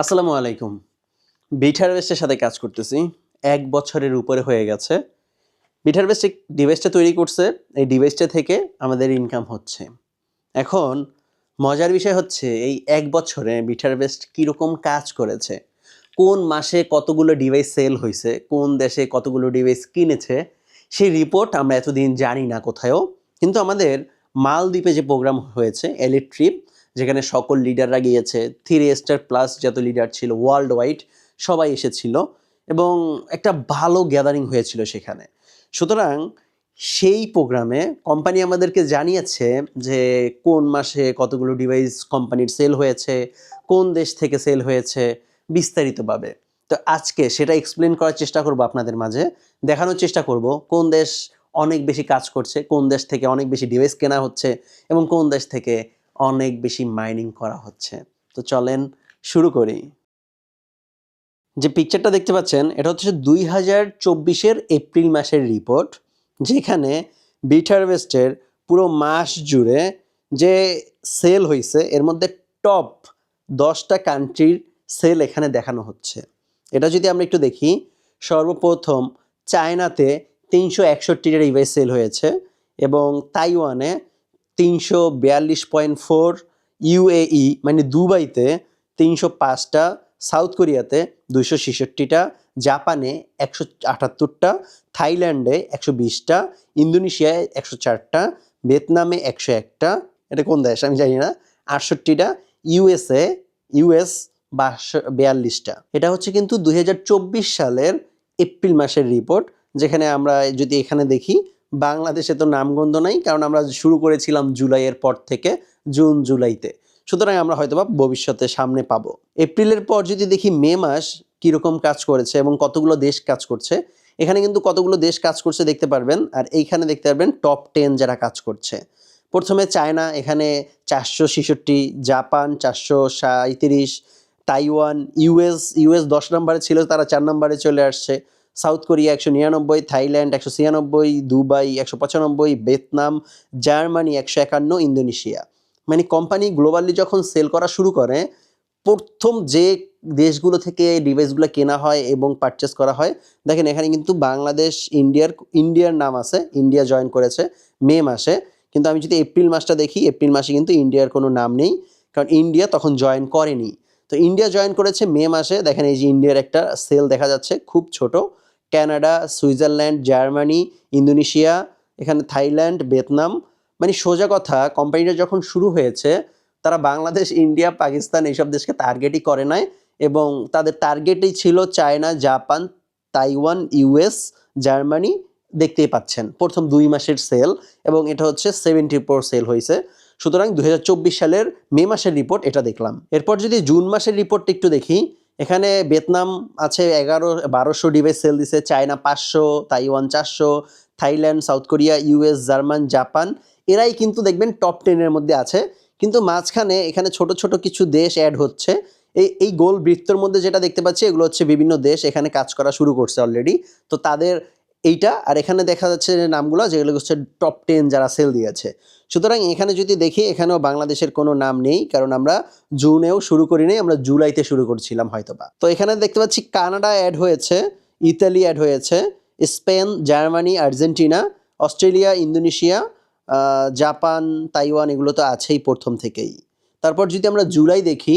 আসসালামু আলাইকুম। বিটার বেস্টের সাথে কাজ করতেছি। এক বছরের উপরে হয়ে গেছে। বিটার বেস্ট এই ডিভাইসটা তৈরি করছে, এই ডিভাইসটা থেকে আমাদের ইনকাম হচ্ছে। এখন মজার বিষয় হচ্ছে, এই এক বছরে বিটার বেস্ট কীরকম কাজ করেছে? কোন মাসে কতগুলো ডিভাইস সেল হয়েছে কোন দেশে কতগুলো ডিভাইস কিনেছে? সেই রিপোর্ট আমরা এতদিন জানি না কোথাও কিন্তু আমাদের মালদ্বীপে যে প্রোগ্রাম হয়েছে এলিট ট্রিপ যেখানে সকল লিডাররা গিয়েছে। থ্রি স্টার প্লাস যত লিডার ছিল ওয়ার্ল্ড ওয়াইড সবাই এসেছিল এবং একটা ভালো গ্যাদারিং হয়েছিল সেখানে। সুতরাং সেই প্রোগ্রামে কোম্পানি আমাদেরকে জানিয়েছে যে কোন মাসে কতগুলো ডিভাইস কোম্পানির সেল হয়েছে, কোন দেশ থেকে সেল হয়েছে, বিস্তারিতভাবে। তো আজকে সেটা এক্সপ্লেন করার চেষ্টা করব আপনাদের মাঝে। দেখানোর চেষ্টা করব কোন দেশ অনেক বেশি কাজ করছে, কোন দেশ থেকে অনেক বেশি ডিভাইস কেনা হচ্ছে এবং কোন দেশ থেকে অনেক বেশি মাইনিং করা হচ্ছে। তো চলেন শুরু করি। যে পিকচারটা দেখতে পাচ্ছেন, এটা হচ্ছে দুই হাজার চব্বিশের এপ্রিল মাসের রিপোর্ট যেখানে বিটারভেস্টের পুরো মাস জুড়ে যে সেল হয়েছে এর মধ্যে টপ দশটা কান্ট্রির সেল এখানে দেখানো হচ্ছে। এটা যদি আমরা একটু দেখি, সর্বপ্রথম চায়নাতে তিনশো একষট্টিটা ডিভাইস সেল হয়েছে এবং তাইওয়ানে তিনশো বিয়াল্লিশ পয়েন্ট ফোর ইউএই মানে দুবাইতে তিনশো পাঁচটা, সাউথ কোরিয়াতে দুইশো ছেষট্টিটা, জাপানে একশো আটাত্তরটা, থাইল্যান্ডে একশো বিশটা, ইন্দোনেশিয়ায় একশো চারটা, ভিয়েতনামে একশো একটা, এটা কোন দেশ আমি জানি না, আটষট্টিটা ইউএসএ ইউএস বাষো বিয়াল্লিশটা। এটা হচ্ছে কিন্তু দু হাজার চব্বিশ সালের এপ্রিল মাসের রিপোর্ট, যেখানে আমরা যদি এখানে দেখি বাংলাদেশে তো নামগন্ধ নাই, কারণ আমরা শুরু করেছিলাম জুলাইয়ের পর থেকে, জুন জুলাইতে। সুতরাং আমরা হয়তোবা ভবিষ্যতে সামনে পাবো। এপ্রিলের পর যদি দেখি মে মাস কীরকম কাজ করেছে এবং কতগুলো দেশ কাজ করছে, এখানে কিন্তু কতগুলো দেশ কাজ করছে দেখতে পারবেন, আর এইখানে দেখতে পারবেন টপ টেন যারা কাজ করছে। প্রথমে চায়না, এখানে চারশো ছেষট্টি, জাপান চারশো সাঁত্রিশ তাইওয়ান, ইউএস ইউএস দশ নম্বরে ছিল, তারা চার নম্বরে চলে আসছে। সাউথ কোরিয়া একশো নিরানব্বই, থাইল্যান্ড একশো ছিয়ানব্বই, দুবাই একশো পঁচানব্বই, ভিয়েতনাম, জার্মানি একশো একান্ন, ইন্দোনেশিয়া। মানে কোম্পানি গ্লোবালি যখন সেল করা শুরু করে, প্রথম যে দেশগুলো থেকে ডিভাইসগুলো কেনা হয় এবং পারচেস করা হয়, দেখেন এখানে কিন্তু বাংলাদেশ, ইন্ডিয়ার ইন্ডিয়ার নাম আছে, ইন্ডিয়া জয়েন করেছে মে মাসে। কিন্তু আমি যদি এপ্রিল মাসটা দেখি, এপ্রিল মাসে কিন্তু ইন্ডিয়ার কোনো নাম নেই, কারণ ইন্ডিয়া তখন জয়েন করেনি। তো ইন্ডিয়া জয়েন করেছে মে মাসে। দেখেন এই যে ইন্ডিয়ার একটা সেল দেখা যাচ্ছে, খুব ছোট। কানাডা সুইজারল্যান্ড জার্মানি ইন্দোনেশিয়া এখানে থাইল্যান্ড ভিয়েতনাম মানে সোজা কথা কোম্পানিটা যখন শুরু হয়েছে, তারা বাংলাদেশ ইন্ডিয়া পাকিস্তান এইসব দেশকে টার্গেটই করে নাই এবং তাদের টার্গেটই ছিল China Japan Taiwan US Germany দেখতেই পাচ্ছেন, প্রথম দুই মাসের সেল এবং এটা হচ্ছে সেভেন্টি সেল হয়েছে। সুতরাং দু হাজার চব্বিশ সালের মে মাসের রিপোর্ট এটা দেখলাম। এরপর যদি জুন মাসের রিপোর্টটা একটু দেখি, এখানে ভিয়েতনাম আছে এগারো, বারোশো ডিভাইস সেল দিছে, চায়না পাঁচশো, তাইওয়ান চারশো, Thailand, South Korea US German, Japan, এরাই কিন্তু দেখবেন টপ টেনের মধ্যে আছে। কিন্তু মাঝখানে এখানে ছোট ছোট কিছু দেশ অ্যাড হচ্ছে। এই এই গোল বৃত্তর মধ্যে যেটা দেখতে পাচ্ছি, এগুলো হচ্ছে বিভিন্ন দেশ এখানে কাজ করা শুরু করছে অলরেডি তো তাদের এইটা, আর এখানে দেখা যাচ্ছে যে নামগুলো, যেগুলো হচ্ছে টপ টেন যারা সেল দিয়েছে। সুতরাং এখানে যদি দেখি, এখানেও বাংলাদেশের কোনো নাম নেই, কারণ আমরা জুনেও শুরু করি নাই, আমরা জুলাইতে শুরু করছিলাম হয়তোবা। তো এখানে দেখতে পাচ্ছি কানাডা অ্যাড হয়েছে, ইতালি অ্যাড হয়েছে, Spain, Germany, Argentina, Australia, Indonesia Japan, Taiwan, এগুলো তো আছেই প্রথম থেকেই। তারপর যদি আমরা জুলাই দেখি,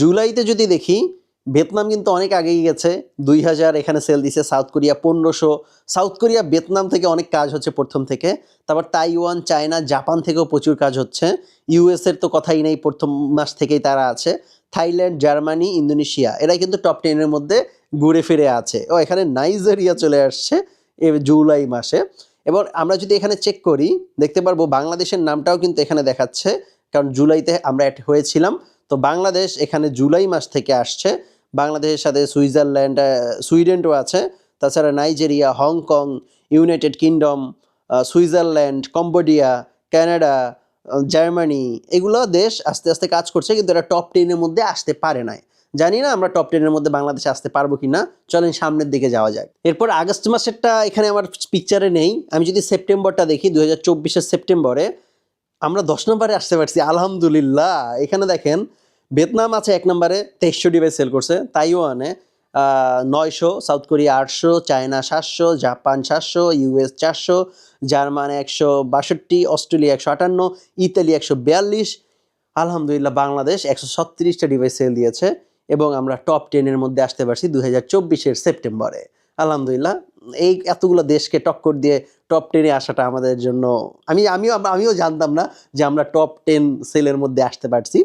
জুলাইতে যদি দেখি ভিয়েতনাম কিন্তু অনেক আগেই গেছে। দুই হাজার এখানে সেল দিছে সাউথ কোরিয়া পনেরোশো। সাউথ কোরিয়া ভিয়েতনাম থেকে অনেক কাজ হচ্ছে প্রথম থেকে। তারপর তাইওয়ান চায়না জাপান থেকেও প্রচুর কাজ হচ্ছে। ইউএস এর তো কথাই নেই, প্রথম মাস থেকেই তারা আছে। থাইল্যান্ড জার্মানি ইন্দোনেশিয়া এরাই কিন্তু টপ টেনের মধ্যে ঘুরে ফিরে আছে। ও, এখানে নাইজেরিয়া চলে আসছে এ জুলাই মাসে। এবার আমরা যদি এখানে চেক করি, দেখতে পারব বাংলাদেশের নামটাও কিন্তু এখানে দেখাচ্ছে। কারণ জুলাইতে আমরা হয়েছিলাম। তো বাংলাদেশ এখানে জুলাই মাস থেকে আসছে। বাংলাদেশের সাথে সুইজারল্যান্ড সুইডেনও আছে। তাছাড়া Nigeria Hong Kong United Kingdom Switzerland Cambodia ah, Germany এগুলো দেশ আস্তে আস্তে কাজ করছে কিন্তু এরা টপ টেনের মধ্যে আসতে পারে নাই। জানি না আমরা টপ টেনের মধ্যে বাংলাদেশে আসতে পারব কি না চলেন সামনের দিকে যাওয়া যাক। এরপর আগস্ট মাসেরটা এখানে আমার পিকচারে নেই। আমি যদি সেপ্টেম্বরটা দেখি দু হাজার সেপ্টেম্বরে আমরা দশ নম্বরে আসতে পারছি আলহামদুলিল্লাহ। এখানে দেখেন ভিয়েতনাম আছে এক নম্বরে, তেইশশো ডিভাইস সেল করছে। তাইওয়ানে নয়শো, সাউথ কোরিয়া আটশো, চায়না সাতশো, জাপান সাতশো, ইউএস চারশো, জার্মান একশো বাষট্টি, অস্ট্রেলিয়া একশো আটান্ন, ইতালি একশো বিয়াল্লিশ, আলহামদুলিল্লাহ বাংলাদেশ একশো ছত্রিশটা ডিভাইস সেল দিয়েছে এবং আমরা টপ টেনের মধ্যে আসতে পারছি দু হাজার চব্বিশের সেপ্টেম্বরে। আলহামদুলিল্লাহ, এই এতগুলো দেশকে টক্কর দিয়ে টপ টেনে আসাটা আমাদের জন্য, আমি, আমিও আমিও জানতাম না যে আমরা টপ টেন সেলের মধ্যে আসতে পারছি।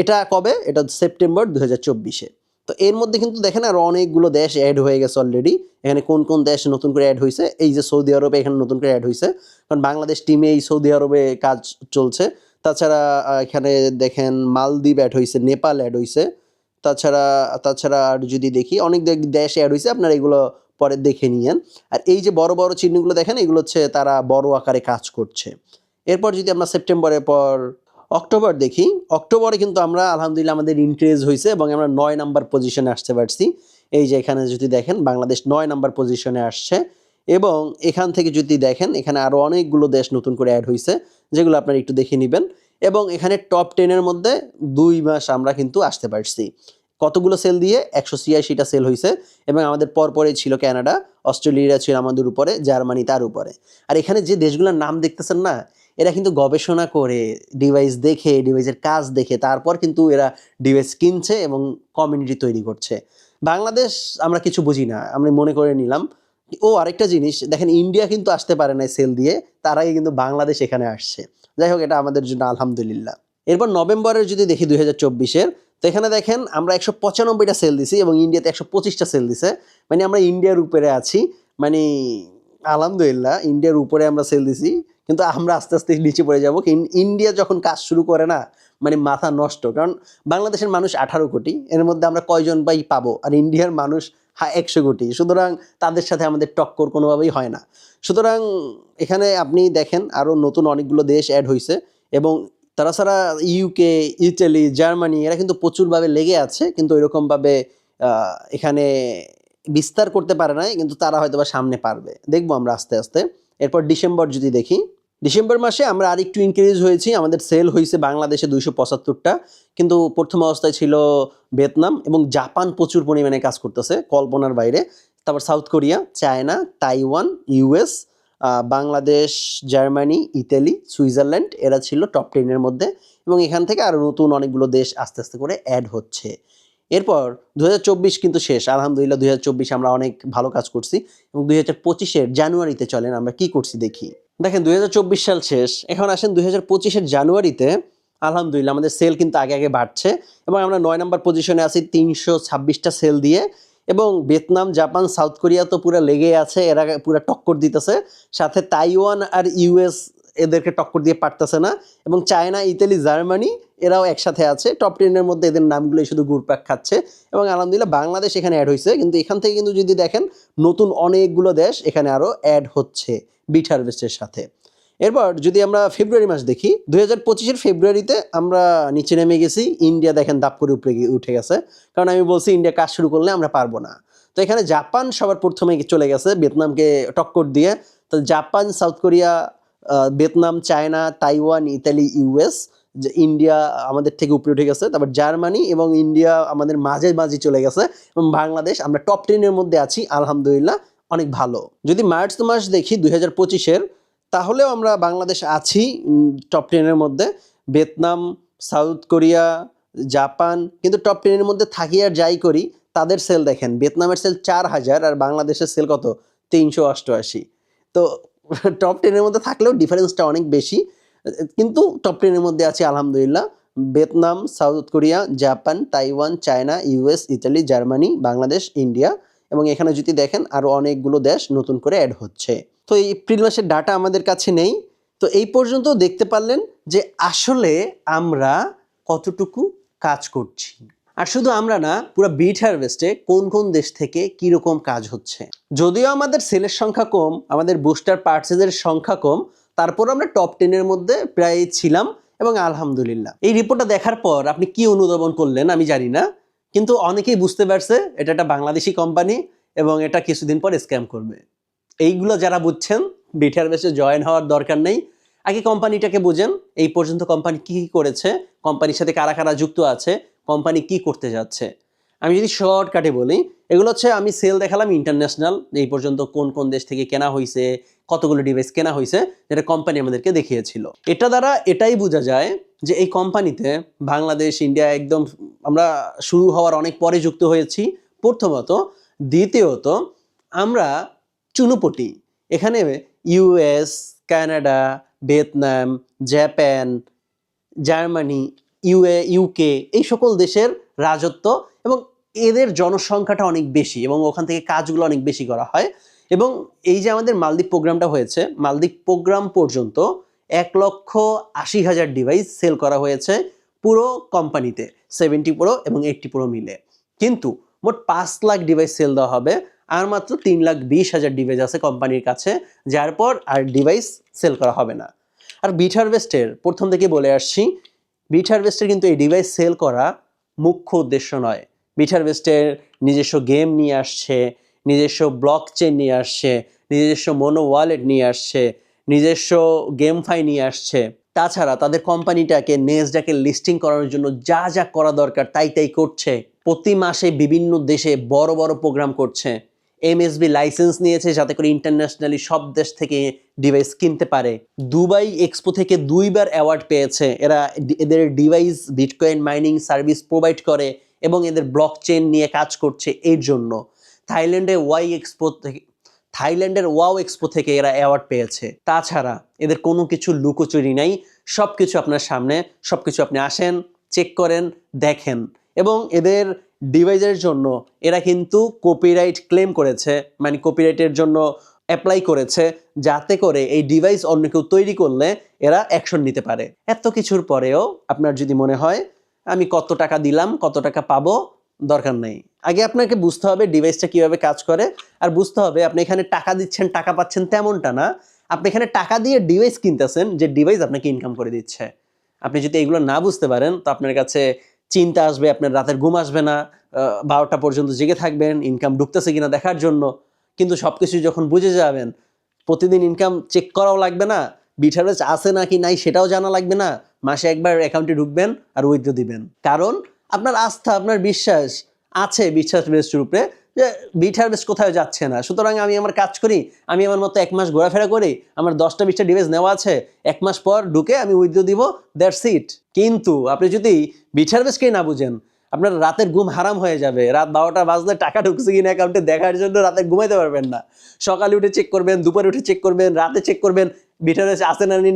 এটা কবে? এটা সেপ্টেম্বর দু হাজার চব্বিশে। তো এর মধ্যে কিন্তু দেখেন আর অনেকগুলো দেশ অ্যাড হয়ে গেছে অলরেডি এখানে কোন কোন দেশ নতুন করে অ্যাড হয়েছে এই যে সৌদি আরবে এখানে নতুন করে অ্যাড হয়েছে কারণ বাংলাদেশ টিমে এই সৌদি আরবে কাজ চলছে। তাছাড়া এখানে দেখেন মালদ্বীপ অ্যাড হয়েছে নেপাল অ্যাড হয়েছে তাছাড়া তাছাড়া আর যদি দেখি, অনেক দেশ অ্যাড হয়েছে আপনারা এগুলো পরে দেখে নিয়েন। আর এই যে বড় বড় চিহ্নগুলো দেখেন, এগুলো হচ্ছে তারা বড় আকারে কাজ করছে। এরপর যদি আমরা সেপ্টেম্বরের পর অক্টোবর দেখি। অক্টোবরে কিন্তু আমরা, আলহামদুলিল্লাহ, আমাদের ইনক্রিজ হয়েছে এবং আমরা নয় নাম্বার পজিশনে আসতে পারছি। এই যে এখানে যদি দেখেন, বাংলাদেশ নয় নাম্বার পজিশনে আসছে এবং এখান থেকে যদি দেখেন, এখানে আরও অনেকগুলো দেশ নতুন করে অ্যাড হয়েছে যেগুলো আপনারা একটু দেখে নেবেন। এবং এখানে টপ টেনের মধ্যে দুই মাস আমরা কিন্তু আসতে পারছি। কতগুলো সেল দিয়ে? একশো ছিয়াশিটা সেল হয়েছে এবং আমাদের পরপরে ছিল কানাডা অস্ট্রেলিয়া ছিল আমাদের উপরে, জার্মানি তার উপরে। আর এখানে যে দেশগুলোর নাম দেখতেছেন না এরা কিন্তু গবেষণা করে ডিভাইস দেখে ডিভাইসের কাজ দেখে, তারপর কিন্তু এরা ডিভাইস কিনছে এবং কমিউনিটি তৈরি করছে। বাংলাদেশ আমরা কিছু বুঝি না, আমরা মনে করে নিলাম। ও, আরেকটা জিনিস, দেখেন ইন্ডিয়া কিন্তু আসতে পারে না সেল দিয়ে, তার আগে কিন্তু বাংলাদেশ এখানে আসছে। যাই হোক, এটা আমাদের জন্য আলহামদুলিল্লাহ। এরপর নভেম্বরের যদি দেখি দুই হাজার চব্বিশের, তো এখানে দেখেন আমরা একশো পঁচানব্বইটা সেল দিছি এবং ইন্ডিয়াতে একশো পঁচিশটা সেল দিছে। মানে আমরা ইন্ডিয়ার উপরে আছি। মানে আলহামদুলিল্লাহ ইন্ডিয়ার উপরে আমরা সেল দিছি। কিন্তু আমরা আস্তে আস্তে নিচে পড়ে যাব। ইন্ডিয়া যখন কাজ শুরু করে না মানে মাথা নষ্ট। কারণ বাংলাদেশের মানুষ আঠারো কোটি, এর মধ্যে আমরা কয়জন বাই পাবো? আর ইন্ডিয়ার মানুষ হা একশো কোটি। সুতরাং তাদের সাথে আমাদের টক্কর কোনোভাবেই হয় না। সুতরাং এখানে আপনি দেখেন আরও নতুন অনেকগুলো দেশ অ্যাড হয়েছে এবং তাছাড়া ইউকে ইটালি জার্মানি এরা কিন্তু প্রচুরভাবে লেগে আছে, কিন্তু ওইরকমভাবে এখানে বিস্তার করতে পারে নাই, কিন্তু তারা হয়তো বা সামনে পারবে। দেখব আমরা আস্তে আস্তে। এরপর ডিসেম্বর যদি দেখি ডিসেম্বর মাসে আমরা আরেকটু ইনক্রিজ হয়েছি, আমাদের সেল হয়েছে বাংলাদেশে দুইশো পঁচাত্তরটা, কিন্তু প্রথম অবস্থায় ছিল ভিয়েতনাম এবং জাপান প্রচুর পরিমাণে কাজ করতেছে কল্পনার বাইরে। তারপর South Korea, China, Taiwan US Bangladesh, Germany, Italy, Switzerland, এরা ছিল টপ টেনের মধ্যে এবং এখান থেকে আরও নতুন অনেকগুলো দেশ আস্তে আস্তে করে অ্যাড হচ্ছে। এরপর দু হাজার চব্বিশ কিন্তু শেষ, আলহামদুলিল্লাহ দু হাজার চব্বিশ আমরা অনেক ভালো কাজ করছি এবং দুই হাজার জানুয়ারিতে চলেন আমরা কি করছি দেখি। দেখেন দুই হাজার চব্বিশ সাল শেষ, এখন আসেন দুই হাজার জানুয়ারিতে। আলহামদুলিল্লাহ, আমাদের সেল কিন্তু আগে আগে বাড়ছে এবং আমরা নয় নম্বর পজিশনে আছি তিনশো ছাব্বিশটা সেল দিয়ে এবং ভিয়েতনাম, জাপান, সাউথ কোরিয়া তো পুরো লেগে আছে, এরা পুরো টক্কর দিতেছে। সাথে তাইওয়ান আর ইউএস এদেরকে টক্কর দিয়ে পারতেছে না এবং চায়না, ইতালি, জার্মানি এরাও একসাথে আছে। টপ টেনের মধ্যে এদের নামগুলোই শুধু ঘুরপাক খাচ্ছে এবং আলহামদুলিল্লাহ বাংলাদেশ এখানে অ্যাড হয়েছে কিন্তু এখান থেকে কিন্তু যদি দেখেন, নতুন অনেকগুলো দেশ এখানে আরও অ্যাড হচ্ছে। বিট হারভেস্টের সাথে। এরপর যদি আমরা ফেব্রুয়ারি মাস দেখি, দুই হাজার পঁচিশের ফেব্রুয়ারিতে আমরা নিচে নেমে গেছি, ইন্ডিয়া দেখেন দাপ করে উপরে উঠে গেছে। কারণ আমি বলছি, ইন্ডিয়া কাজ শুরু করলে আমরা পারব না। তো এখানে জাপান সবার প্রথমে চলে গেছে, ভিয়েতনামকে টক্কর দিয়ে। তো Japan, South Korea Vietnam, China, Taiwan, Italy US যে ইন্ডিয়া আমাদের থেকে উপরে উঠে গেছে। তারপর জার্মানি এবং ইন্ডিয়া আমাদের মাঝে মাঝে চলে গেছে এবং বাংলাদেশ, আমরা টপ টেনের মধ্যে আছি, আলহামদুলিল্লাহ। অনেক ভালো। যদি মার্চ মাস দেখি দুই হাজার পঁচিশের, তাহলেও আমরা বাংলাদেশ আছি টপ টেনের মধ্যে। ভিয়েতনাম, সাউথ কোরিয়া, জাপান, কিন্তু টপ টেনের মধ্যে থাকি আর যাই করি, তাদের সেল দেখেন, ভিয়েতনামের সেল চার হাজার আর বাংলাদেশের সেল কত? তিনশো অষ্টআশি। তো টপ টেনের মধ্যে থাকলেও ডিফারেন্সটা অনেক বেশি। কিন্তু টপ টেনের মধ্যে আছে, আলহামদুলিল্লাহ। Vietnam, South Korea, Japan, Taiwan, China US Italy, Germany, Bangladesh, India. এবং এখানে যদি দেখেন আরও অনেকগুলো দেশ নতুন করে অ্যাড হচ্ছে। তো এই এপ্রিল মাসের ডাটা আমাদের কাছে নেই। তো এই পর্যন্ত দেখতে পারলেন যে আসলে আমরা কতটুকু কাজ করছি। আর শুধু আমরা না, পুরো বিট হারভেস্টে কোন কোন দেশ থেকে কীরকম কাজ হচ্ছে। যদিও আমাদের সেলের সংখ্যা কম, আমাদের বুস্টার পার্চেজের সংখ্যা কম, তারপর আমরা টপ টেনের মধ্যে প্রায় ছিলাম এবং আলহামদুলিল্লাহ। এই রিপোর্টটা দেখার পর আপনি কি অনুধাবন করলেন আমি জানি না। কিন্তু অনেকেই বুঝতে পারছে এটা একটা বাংলাদেশি কোম্পানি এবং এটা কিছুদিন পর স্ক্যাম করবে। এইগুলো যারা বুঝছেন, বিটিআর বেসে জয়েন হওয়ার দরকার নেই। আগে কোম্পানিটাকে বুঝেন, এই পর্যন্ত কোম্পানি কি কি করেছে কোম্পানির সাথে কারা কারা যুক্ত আছে কোম্পানি কি করতে যাচ্ছে। আমি যদি শর্টকাটে বলি, এগুলো হচ্ছে আমি সেল দেখালাম ইন্টারন্যাশনাল এই পর্যন্ত কোন কোন দেশ থেকে কেনা হয়েছে কতগুলো ডিভাইস কেনা হয়েছে যেটা কোম্পানি আমাদেরকে দেখিয়েছিল। এটা দ্বারা এটাই বোঝা যায় যে এই কোম্পানিতে বাংলাদেশ ইন্ডিয়া একদম আমরা শুরু হওয়ার অনেক পরে যুক্ত হয়েছি। প্রথমত, দ্বিতীয়ত, আমরা চুনুপটি, এখানে US Canada Vietnam Japan Germany UAE UK এই সকল দেশের রাজত্ব এবং এদের জনসংখ্যাটা অনেক বেশি এবং ওখান থেকে কাজগুলো অনেক বেশি করা হয়। এবং এই যে আমাদের মালদ্বীপ প্রোগ্রামটা হয়েছে, মালদ্বীপ প্রোগ্রাম পর্যন্ত এক লক্ষ আশি হাজার ডিভাইস সেল করা হয়েছে পুরো কোম্পানিতে সেভেন্টি প্রো এবং এইটটি প্রো মিলে। কিন্তু মোট পাঁচ লাখ ডিভাইস সেল দেওয়া হবে আর মাত্র তিন লাখ বিশ হাজার ডিভাইস আছে কোম্পানির কাছে, যার পর আর ডিভাইস সেল করা হবে না। আর বিট হারভেস্টের প্রথম থেকে বলে আসছি বিট হারভেস্টের কিন্তু এই ডিভাইস সেল করা মুখ্য উদ্দেশ্য নয়। বিট বেস্টের নিজস্ব গেম নিয়ে আসছে, নিজস্ব ব্লক চেন নিয়ে আসছে, নিজস্ব মনো ওয়ালেট নিয়ে আসছে, নিজস্ব গেম ফাই নিয়ে আসছে। তাছাড়া তাদের কোম্পানিটাকে, নেসডাকে লিস্টিং করানোর জন্য যা যা করা দরকার তাই তাই করছে। প্রতি মাসে বিভিন্ন দেশে বড় বড় প্রোগ্রাম করছে। এমএসবি লাইসেন্স নিয়েছে যাতে করে ইন্টারন্যাশনালি সব দেশ থেকে ডিভাইস কিনতে পারে। দুবাই এক্সপো থেকে দুইবার অ্যাওয়ার্ড পেয়েছে। এরা এদের device bitcoin mining service provide করে এবং এদের ব্লক চেন নিয়ে কাজ করছে এর জন্য। থাইল্যান্ডে ওয়াই এক্সপো থেকে, থাইল্যান্ডের ওয়াও এক্সপো থেকে এরা অ্যাওয়ার্ড পেয়েছে। তাছাড়া এদের কোনো কিছু লুকোচুরি নাই। সব কিছু আপনার সামনে সব কিছু আপনি আসেন চেক করেন, দেখেন। এবং এদের ডিভাইসের জন্য এরা কিন্তু কপিরাইট ক্লেম করেছে মানে কপিরাইটের জন্য অ্যাপ্লাই করেছে, যাতে করে এই ডিভাইস অন্য কেউ তৈরি করলে এরা অ্যাকশন নিতে পারে। এত কিছুর পরেও আপনার যদি মনে হয়, আমি কত টাকা দিলাম, কত টাকা পাবো, দরকার নেই। আগে আপনাকে বুঝতে হবে ডিভাইসটা কীভাবে কাজ করে, আর বুঝতে হবে আপনি এখানে টাকা দিচ্ছেন, টাকা পাচ্ছেন তেমনটা না। আপনি এখানে টাকা দিয়ে ডিভাইস কিনতেছেন, যে ডিভাইস আপনাকে ইনকাম করে দিচ্ছে। আপনি যদি এগুলো না বুঝতে পারেন, তো আপনার কাছে চিন্তা আসবে, আপনার রাতের ঘুম আসবে না বারোটা পর্যন্ত জেগে থাকবেন ইনকাম ঢুকতেছে কিনা দেখার জন্য। কিন্তু সব কিছু যখন বুঝে যাবেন, প্রতিদিন ইনকাম চেক করাও লাগবে না বিটারেজ আছে নাকি নাই সেটাও জানা লাগবে না, মাসে একবার অ্যাকাউন্টে ঢুকবেন আর উইথড্র দিবেন। কারণ আপনার আস্থা, আপনার বিশ্বাস আছে বিশ্বাস বেস্টের উপরে যে বিট হারভেস্ট কোথাও যাচ্ছে না? সুতরাং আমি আমার কাজ করি, আমি আমার মতো এক মাস ঘোরাফেরা করি, আমার দশটা বিশটা ডিভাইস নেওয়া আছে, এক মাস পর ঢুকে আমি উইথড্র দিব দ্যাটস ইট কিন্তু আপনি যদি বিট হারভেস্টকেই না বুঝেন, আপনার রাতের ঘুম হারাম হয়ে যাবে, রাত বারোটা বাজলে টাকা ঢুকছে কিনা অ্যাকাউন্টে দেখার জন্য রাতে ঘুমাইতে পারবেন না। সকালে উঠে চেক করবেন, দুপুরে উঠে চেক করবেন, রাতে চেক করবেন বিটারেস আছে না নি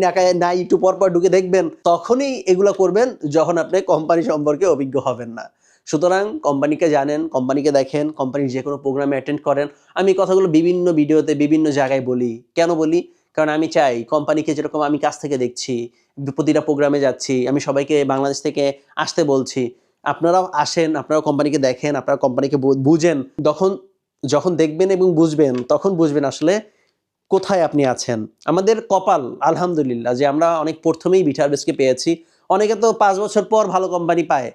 একটু পর পর ঢুকে দেখবেন, তখনই এগুলো করবেন যখন আপনি কোম্পানি সম্পর্কে অভিজ্ঞ হবেন না। সুতরাং কোম্পানিকে জানেন, কোম্পানিকে দেখেন, কোম্পানির যে কোনো প্রোগ্রামে অ্যাটেন্ড করেন। আমি কথাগুলো বিভিন্ন ভিডিওতে বিভিন্ন জায়গায় বলি। কেন বলি? কারণ আমি চাই কোম্পানিকে যেরকম আমি কাছ থেকে দেখছি, প্রতিটা প্রোগ্রামে যাচ্ছি, আমি সবাইকে বাংলাদেশ থেকে আসতে বলছি। আপনারাও আসেন, আপনারাও কোম্পানিকে দেখেন, আপনারা কোম্পানিকে বুঝেন। তখন যখন দেখবেন এবং বুঝবেন, তখন বুঝবেন আসলে কোথায় আপনি আছেন। আমাদের কপাল, আলহামদুলিল্লাহ, যে আমরা অনেক প্রথমেই বিটারবেসকে পেয়েছি। অনেকে তো পাঁচ বছর পর ভালো কোম্পানি পায়।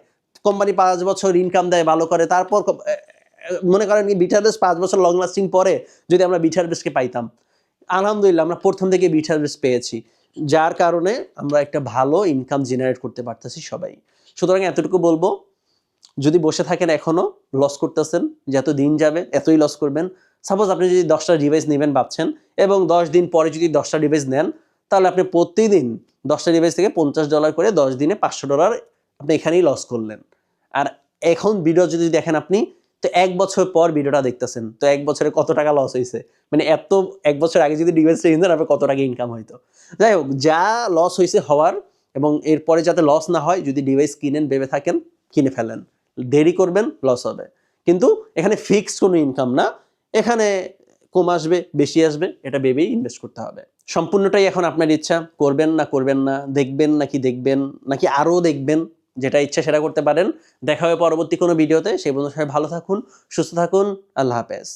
কোম্পানি পাঁচ বছর ইনকাম দেয়, ভালো করে। তারপর মনে করেন বিটারবেস পাঁচ বছর লং লাস্টিং পরে যদি আমরা বিটার বিটারবেসকে পাইতাম। আলহামদুলিল্লাহ, আমরা প্রথম থেকে বিটারবেস পেয়েছি। যার কারণে আমরা একটা ভালো ইনকাম জেনারেট করতে পারতেছি সবাই। সুতরাং এতটুকু বলব, যদি বসে থাকেন এখনও লস করতেছেন, যত দিন যাবে, এতই লস করবেন। সাপোজ আপনি যদি দশটা ডিভাইস নেবেন ভাবছেন, এবং দশ দিন পরে যদি দশটা ডিভাইস নেন, তাহলে আপনি প্রতিদিন দশটা ডিভাইস থেকে পঞ্চাশ ডলার করে দশ দিনে পাঁচশো ডলার আপনি এখানেই লস করলেন। আর এখন ভিডিও যদি দেখেন আপনি, তো এক বছর পর ভিডিওটা দেখতেছেন, তো এক বছরে কত টাকা লস হয়েছে মানে এত, এক বছর আগে যদি ডিভাইসটা কিনতেন, আপনার কত টাকা ইনকাম হইতো? যাই হোক, যা লস হয়েছে হওয়ার এবং এরপরে যাতে লস না হয়, যদি ডিভাইস কিনেন, ভেবে থাকেন, কিনে ফেলেন। দেরি করবেন লস হবে। কিন্তু এখানে ফিক্স কোনো ইনকাম না। এখানে কম আসবে, বেশি আসবে, এটা ভেবেই ইনভেস্ট করতে হবে। সম্পূর্ণটাই এখন আপনার ইচ্ছা, করবেন না করবেন না, দেখবেন নাকি দেখবেন, নাকি আরও দেখবেন। যেটা ইচ্ছা সেটা করতে পারেন। দেখা হবে পরবর্তী কোনো ভিডিওতে। সেই বন্ধু সবাই ভালো থাকুন, সুস্থ থাকুন। আল্লাহ হাফেজ।